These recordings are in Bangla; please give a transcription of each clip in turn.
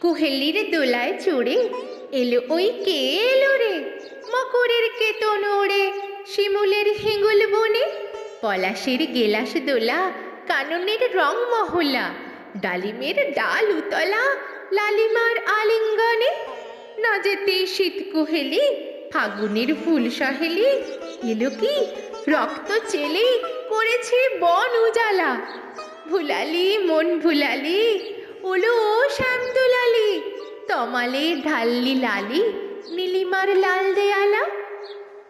কুহেলির দোলায় চড়ে এলো ওই কে এলো রে, মকরের কেতন ওড়ে। শিমুলের হিঙ্গুল বনে, পলাশের গেলাস দোলা, কাননের রং মহলা, ডালিমের ডাল উতলা, লালিমার আলিঙ্গনে। না যেতে শীত কুহেলি, ফাগুনের ফুল সহেলি, এলো কি রক্ত চেলে করেছে উজালা। ভুলালি, মন ভুলালি ওলো ও শ্যাম দুলালি, তমালে ঢাললি লালি, নীলিমার লাল দেয়ালা।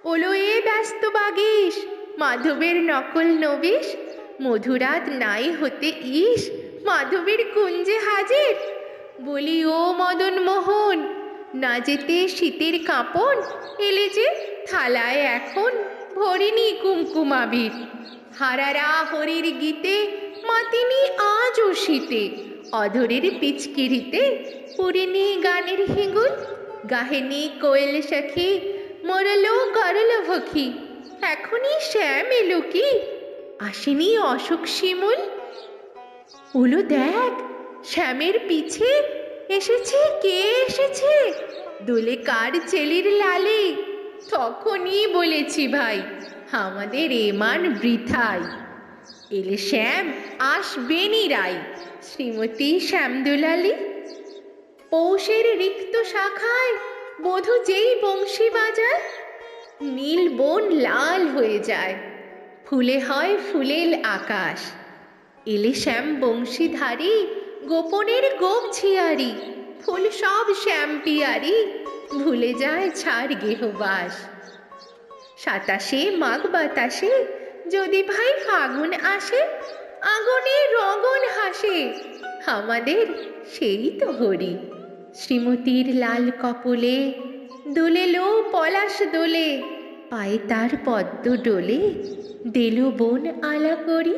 ওলো এ ব্যস্ত বাগিস, মাধবের নকল নবিশ, মধুরাত নাই হতে ইস, মাধবীর কুঞ্জে হাজির। বলি, ও মদন মোহন, না যেতে শীতের কাঁপন, এলে যে থালায় এখন ভরিনি কুমকুম আবির হারারা হরির গীতে মাতিনি আজও শীতে অধরের পিচকিরিতে পুরিনি গানের হিঙ্গুল গাহেনি কোয়েল সখী, মরলো গরল ভখি, এখনই শ্যাম এলো কি? আসেনি অশোক শিমুল? ওলো দেখ, শ্যামের পিছে এসেছে, কে এসেছে? দোলে কার চেলির লালে? তখনই বলেছি ভাই। আমাদের এমান বৃথাই। এলে শ্যাম আসবেনি রাই, শ্রীমতী শ্যামদুলালি। পৌষের রিক্ত শাখায় বধূ যেই বংশী বাজায়, নীল বন লাল হয়ে যায়, ফুলে হয় ফুলেল আকাশ। এলে শ্যাম বংশীধারী, গোপনের গোপ ঝিয়ারি, ফুল সব শ্যাম পিয়ারি, ভুলে যায় ছাড় গেহবাস। সাতাশে মাঘ বাতাসে যদি ভাই ফাগুন আসে, আগুনে রগন হাসে। আমাদের সেই তো হরি। শ্রীমতীর লাল কপলে দোলেলো পলাশ দোলে, পায়ে তার পদ্ম ডোলে দিল বোন আলা করি।